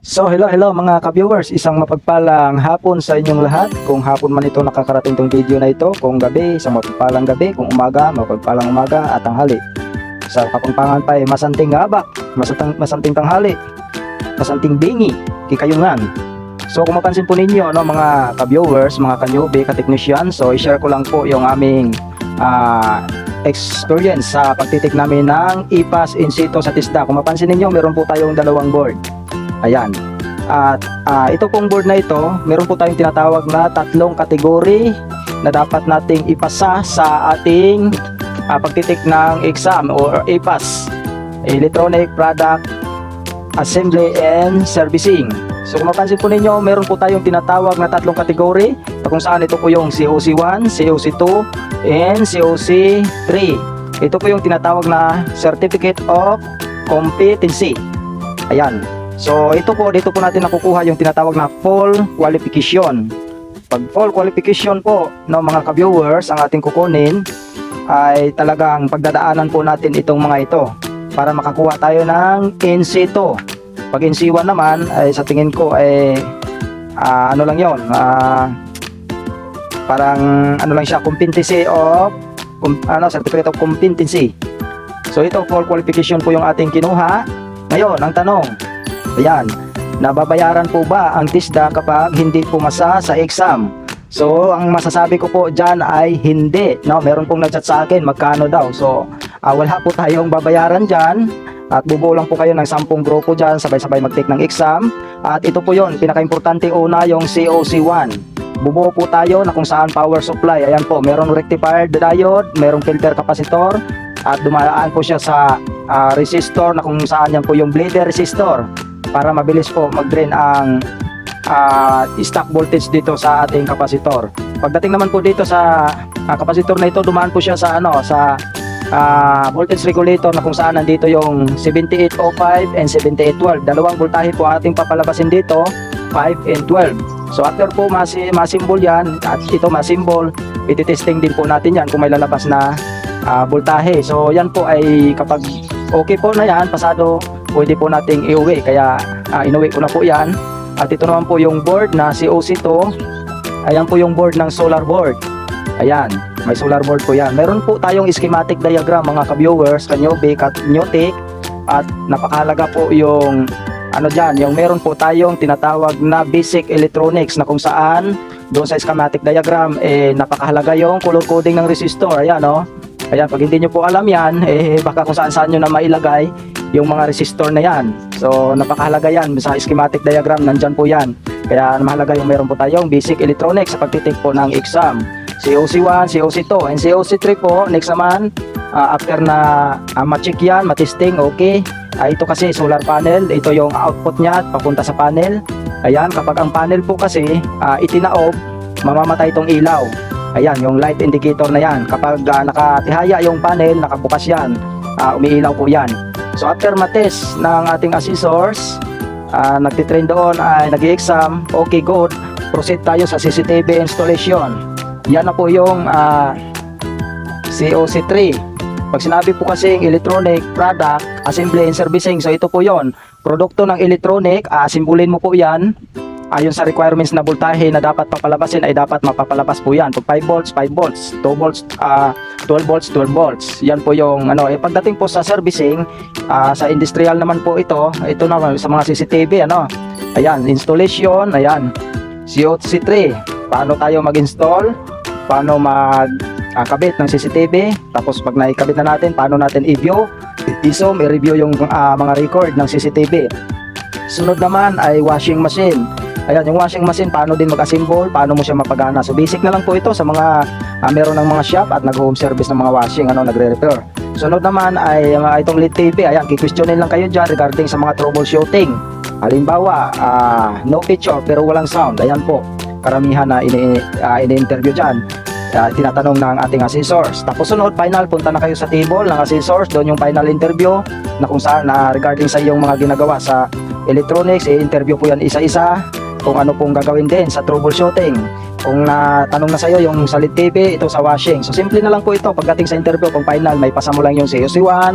So hello hello mga ka-viewers, isang mapagpalang hapon sa inyong lahat. Kung hapon man ito nakakarating tong video na ito, kung gabi, isang mapagpalang gabi, kung umaga, mapagpalang umaga at tanghali. Sa kapangpangan pa ay masanting ngaba, masantang, masanting tanghali, masanting bingi, kikayungan. So kung mapansin po ninyo no, mga ka-viewers, mga ka-newbie, ka-technician, so i-share ko lang po yung aming ah, experience sa pagtitik namin ng IPAS in situ sa TISDA. Kung mapansin ninyo, meron po tayong dalawang board. Ayan. At ah, ito pong board na ito, meron po tayong tinatawag na tatlong kategory na dapat nating ipasa sa ating ah, pagtitik ng exam or IPAS. Electronic Product Assembly and Servicing. So kung mapansin po ninyo, meron po tayong tinatawag na tatlong kategory na kung saan ito po yung COC1, COC2, and COC3. Ito po yung tinatawag na Certificate of Competency. Ayan. So ito po, dito po natin nakukuha yung tinatawag na full qualification. Pag full qualification po ng mga ka-viewers ang ating kukunin ay talagang pagdadaanan po natin itong mga ito para makakuha tayo ng NC2. Pag NC1 naman ay sa tingin ko ay ah, ano lang yon parang ano lang siya competency of com, ano certificate of competency. So ito full qualification po yung ating kinuha. Ngayon, ang tanong, ayan, nababayaran po ba ang TISDA kapag hindi pumasa sa exam? So, ang masasabi ko po dyan ay hindi. No, meron pong nagchat sa akin, magkano daw. So, ah, wala po tayong babayaran dyan. At bubuo lang po kayo ng 10 grupo dyan, sabay-sabay mag-take ng exam. At ito po yon pinaka-importante una yung COC1. Bubuo po tayo na kung saan power supply. Ayan po, merong rectifier diode, merong filter capacitor, at dumaan po siya sa ah, resistor na kung saan yan po yung bleeder resistor para mabilis po mag-drain ang ah, stock voltage dito sa ating kapasitor. Pagdating naman po dito sa ah, kapasitor na ito, dumaan po siya sa ano sa ah, voltage regulator na kung saan nandito yung 7805 and 7812. Dalawang voltahe po ating papalabasin dito, 5 and 12. So after po masi masimbol yan at ito masimbol, ititesting din po natin yan kung may lalabas na ah, voltahe. So yan po ay kapag okay po na yan, pasado pwede po nating iuwi. Kaya ah, inuwi ko na po yan. At ito naman po yung board na COC2. Ayan po yung board ng solar board. Ayan, may solar board po yan. Meron po tayong schematic diagram mga ka-viewers, kanyobe, kanyotic. At napakahalaga po yung ano dyan, yung meron po tayong tinatawag na basic electronics na kung saan doon sa schematic diagram, eh, napakahalaga yung color coding ng resistor. Ayan, no? Ayan, pag hindi nyo po alam yan, eh, baka kung saan saan nyo na mailagay yung mga resistor na yan. So, napakahalaga yan. Sa schematic diagram, nandyan po yan. Kaya mahalaga yung meron po tayong basic electronics sa pagtitik po ng exam. COC1, COC2, and COC3 po, next naman, ah, after na uh, ma-check yan, matesting, okay. Ah, ito kasi solar panel, ito yung output niya papunta sa panel. Ayan, kapag ang panel po kasi ah, itinaob, mamamatay itong ilaw. Ayan, yung light indicator na yan. Kapag ah, nakatihaya yung panel, nakabukas yan, ah, umiilaw po yan. So after matest ng ating assessors, uh, nagtitrain doon ay nag exam okay good, proceed tayo sa CCTV installation. Yan na po yung ah, COC3. Pag sinabi po kasing electronic product, assembly and servicing, so ito po yon Produkto ng electronic, asimbulin mo po yan. Ayon sa requirements na voltahe na dapat papalabasin ay dapat mapapalabas po yan. Pag 5 volts, 5 volts, 2 volts, ah, 12 volts, 12 volts. Yan po yung ano, eh, pagdating po sa servicing, ah, sa industrial naman po ito, ito na sa mga CCTV ano. Ayan, installation, ayan. COC3, paano tayo mag-install? Paano mag ah, kabit ng CCTV? Tapos pag naikabit na natin, paano natin i-view? I-zoom, i-review yung ah, mga record ng CCTV. Sunod naman ay washing machine. Ayan, yung washing machine, paano din mag-assemble, paano mo siya mapagana. So basic na lang po ito sa mga ah, meron ng mga shop at nag-home service ng mga washing, ano, nagre-repair. Sunod naman ay uh, itong LED TV. Ayan, kikwestiyonin lang kayo dyan regarding sa mga troubleshooting. Halimbawa, ah, no picture pero walang sound. Ayan po, karamihan na ini, ah, ini-interview dyan. Ah, tinatanong ng ating assessors. Tapos sunod, final, punta na kayo sa table ng assessors. Doon yung final interview na kung saan na regarding sa iyong mga ginagawa sa electronics, i-interview po yan isa-isa kung ano pong gagawin din sa troubleshooting. Kung natanong na sa iyo yung sa LED TV, ito sa washing. So simple na lang po ito pagdating sa interview kung final may pasa mo lang yung COC1,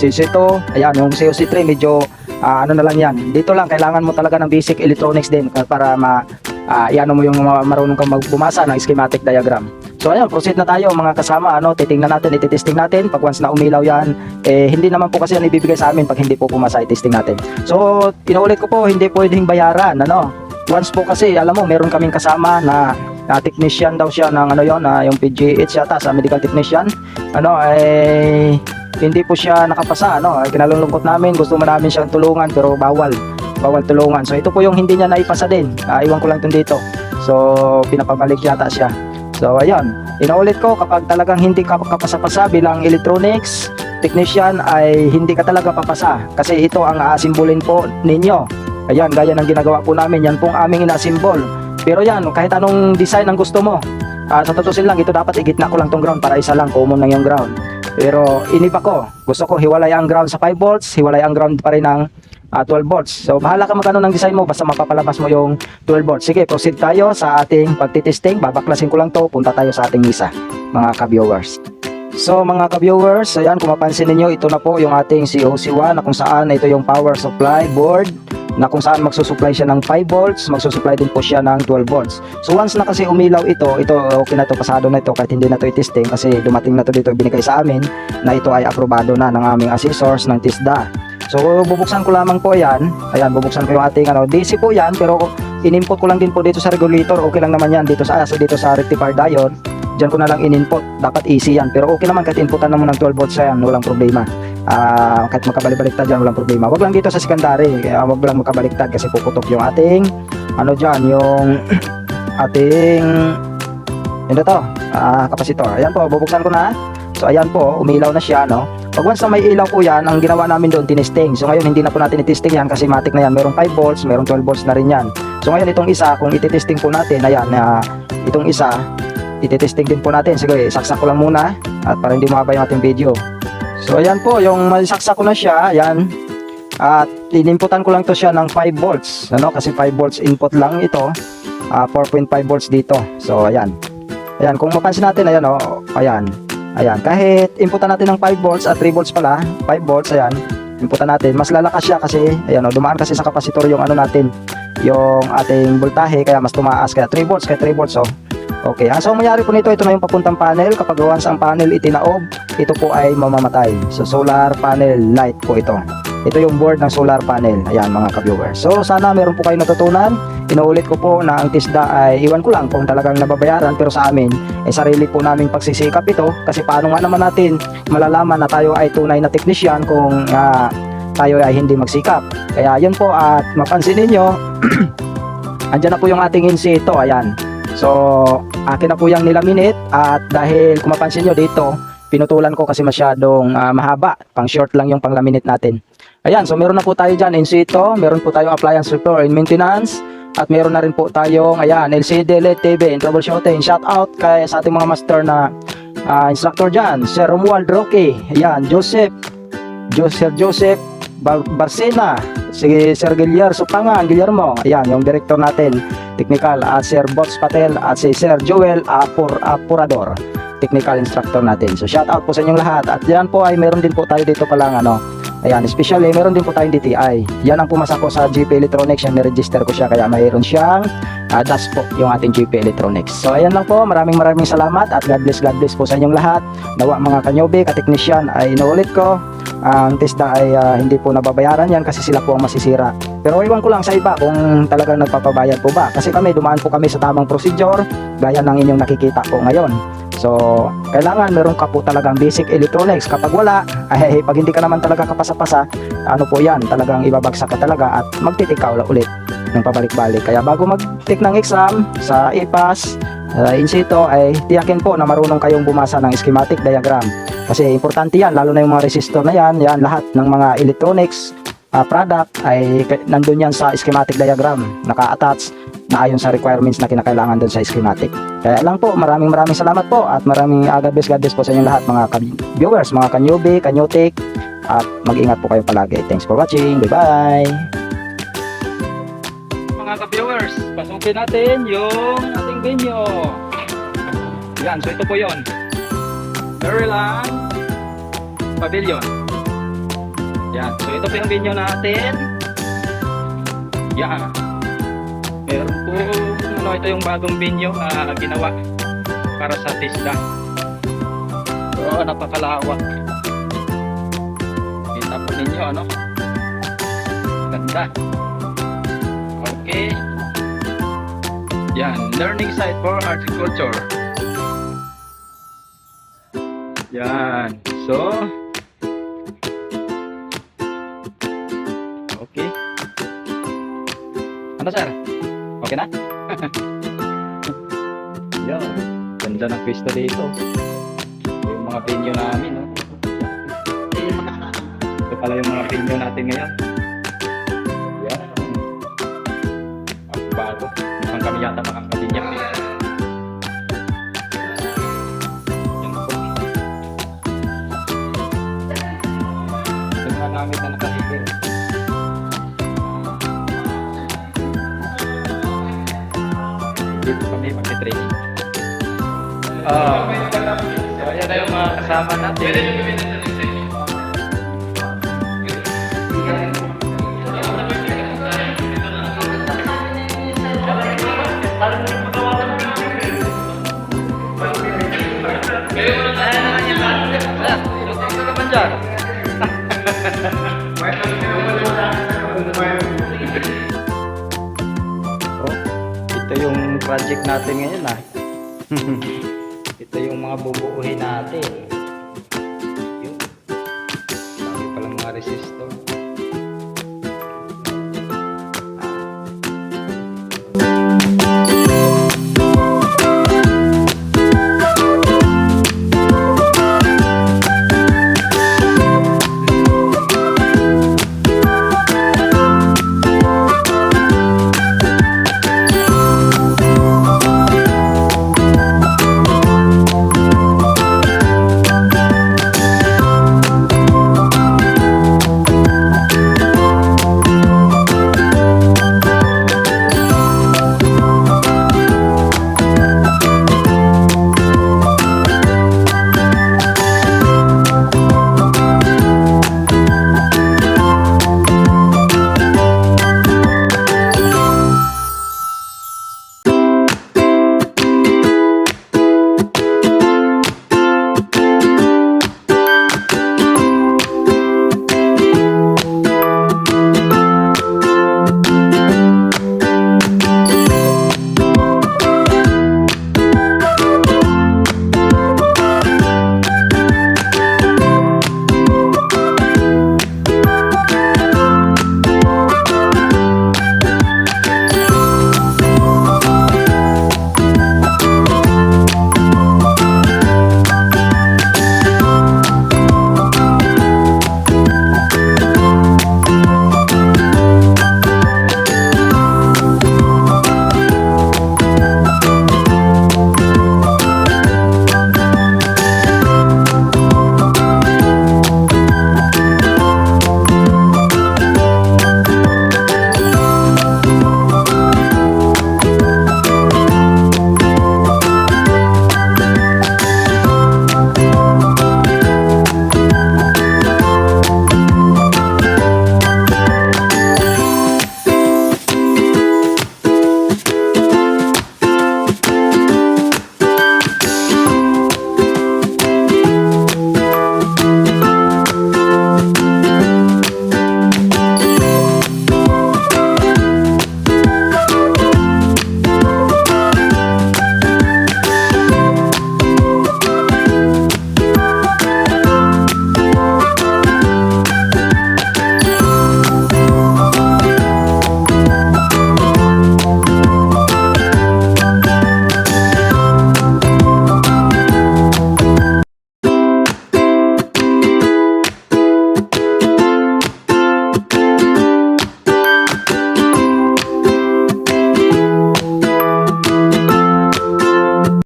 COC2, ayan yung COC3 medyo ah, ano na lang yan. Dito lang, kailangan mo talaga ng basic electronics din para ma, ah, iano mo yung ma- marunong kang magbumasa ng schematic diagram. So ayun, proceed na tayo mga kasama, ano, titingnan natin, ititesting natin. Pag once na umilaw yan, eh, hindi naman po kasi yan ibibigay sa amin pag hindi po pumasa, itesting natin. So, inuulit ko po, hindi pwedeng bayaran, ano. Once po kasi, alam mo, meron kaming kasama na na technician daw siya ng ano yon na yung PGH yata sa medical technician. Ano eh hindi po siya nakapasa ano. Kinalulungkot namin gusto mo namin siyang tulungan pero bawal. Bawal tulungan. So ito po yung hindi niya naipasa din. Ah, iwan ko lang tun dito. So pinapabalik yata siya. So ayun. Inaulit ko kapag talagang hindi ka kapasa-pasa bilang electronics technician ay hindi ka talaga papasa. Kasi ito ang aasimbolin po ninyo ayan gaya ng ginagawa po namin yan pong aming inasimbol pero yan, kahit anong design ang gusto mo. Ah, sa tutusin lang, ito dapat igitna ko lang tong ground para isa lang, common lang yung ground. Pero iniba ko. Gusto ko hiwalay ang ground sa 5 volts, hiwalay ang ground pa rin ng ah, 12 volts. So bahala ka magkano ng design mo basta mapapalabas mo yung 12 volts. Sige, proceed tayo sa ating pagtitesting. Babaklasin ko lang to. Punta tayo sa ating misa, mga ka-viewers. So mga ka-viewers, ayan kung mapansin ninyo, ito na po yung ating COC1 na kung saan ito yung power supply board na kung saan magsusupply siya ng 5 volts, magsusupply din po siya ng 12 volts. So once na kasi umilaw ito, ito okay na to pasado na ito kahit hindi na to i-testing kasi dumating na to dito binigay sa amin na ito ay aprobado na ng aming assessors ng TISDA. So bubuksan ko lamang po yan. Ayan, bubuksan ko yung ating ano, DC po yan pero in-input ko lang din po dito sa regulator. Okay lang naman yan dito sa so dito sa rectifier diode. Diyan ko na lang in-input. Dapat easy yan. Pero okay naman kahit inputan na mo ng 12 volts yan, walang problema. Ah, kahit makabalik-baliktad dyan, walang problema. Wag lang dito sa secondary, kaya wag lang makabaliktad kasi puputok yung ating ano dyan, yung ating yun na to, ah, kapasitor. Ayan po, bubuksan ko na. So ayan po, umilaw na siya, no? Pag once na may ilaw po yan, ang ginawa namin doon, tinesting. So ngayon, hindi na po natin itesting yan kasi matic na yan. Merong 5 volts, merong 12 volts na rin yan. So ngayon, itong isa, kung ititesting po natin, ayan, na itong isa, ititesting din po natin. Sige, saksak ko lang muna at para hindi mahaba yung ating video. So ayan po, yung masaksak ko na siya, ayan. At inimputan ko lang to siya ng 5 volts, ano? Kasi 5 volts input lang ito. Ah, 4.5 volts dito. So ayan. Ayan, kung mapansin natin, ayan oh, ayan. Ayan, kahit inputan natin ng 5 volts at 3 volts pala, 5 volts, ayan. Inputan natin, mas lalakas siya kasi, ayan oh, dumaan kasi sa kapasitor yung ano natin, yung ating voltahe, kaya mas tumaas, kaya 3 volts, kaya 3 volts, oh. Okay, ang so ang mangyari po nito, ito na yung papuntang panel. Kapag once ang panel itinaob, ito po ay mamamatay. So solar panel light po ito. Ito yung board ng solar panel. Ayan mga ka-viewers. So sana meron po kayo natutunan. Inuulit ko po na ang TISDA ay iwan ko lang kung talagang nababayaran pero sa amin eh sarili po naming pagsisikap ito kasi paano nga naman natin malalaman na tayo ay tunay na technician kung ah, tayo ay hindi magsikap. Kaya yun po at mapansin ninyo andyan na po yung ating insito. Ayan. So, akin na po yung nilaminate at dahil kung mapansin nyo dito, pinutulan ko kasi masyadong ah, mahaba. Pang short lang yung panglaminate natin. Ayan, so meron na po tayo dyan in situ, meron po tayong appliance repair and maintenance, at meron na rin po tayong, ayan, LCD, LED, TV, and troubleshooting. Shout out kay sa ating mga master na ah, instructor dyan, Sir Romuald Roque, ayan, Joseph, Joseph Joseph Bar Barcena, si Sir Guillermo Supangan, Guillermo, ayan, yung director natin, technical, at Sir Bots Patel, at si Sir Joel Apur Apurador, technical instructor natin. So shout out po sa inyong lahat. At yan po ay meron din po tayo dito palang ano, Ayan, especially meron din po tayong DTI. Yan ang pumasa ko sa GP Electronics, yung niregister ko siya kaya mayroon siyang uh, DAS yung ating GP Electronics. So ayan lang po, maraming maraming salamat at God bless, God bless po sa inyong lahat. Nawa mga kanyobe, kateknisyan ay inuulit ko. Ang TESDA ay ah, hindi po nababayaran yan kasi sila po ang masisira. Pero iwan ko lang sa iba kung talagang nagpapabayad po ba. Kasi kami, dumaan po kami sa tamang procedure gaya ng inyong nakikita po ngayon. So, kailangan meron ka po talagang basic electronics. Kapag wala, ay pag hindi ka naman talaga kapasa-pasa, ano po yan, talagang ibabagsak ka talaga at magtitikaw ulit ng pabalik-balik. Kaya bago mag-take ng exam sa IPAS, uh, in situ, ay tiyakin po na marunong kayong bumasa ng schematic diagram. Kasi importante yan, lalo na yung mga resistor na yan, yan lahat ng mga electronics uh, product ay nandun yan sa schematic diagram, naka-attach na ayon sa requirements na kinakailangan doon sa schematic. Kaya lang po, maraming maraming salamat po at maraming uh, God bless, God bless po sa inyong lahat mga viewers, mga kanyubi, kanyotik at mag-ingat po kayo palagi. Thanks for watching. Bye-bye! Mga ka-viewers, pasukin natin yung ating venue. Yan, so ito po yon. Maryland Pavilion. Yan, so ito po yung venue natin. Yan. Meron po, ano, ito yung bagong venue na ginawa para sa TISDA. So, napakalawak. Kita po ninyo, ano? Ganda. Yan, learning site for horticulture. Yan. So, okay. Ano sir? Okay na? Yan. Ganda ng pwesto dito. Yung mga venue namin, no? Ito pala yung mga venue natin ngayon. Mukhang kami yata makakabinyak dito. Yan po. Ito nga namin na nakasigil. Dito kami mag-training. Ah, so ayan na yung mga kasama natin. Dyan? Oh, ito yung project natin ngayon ah. ito yung mga bubuuhin natin.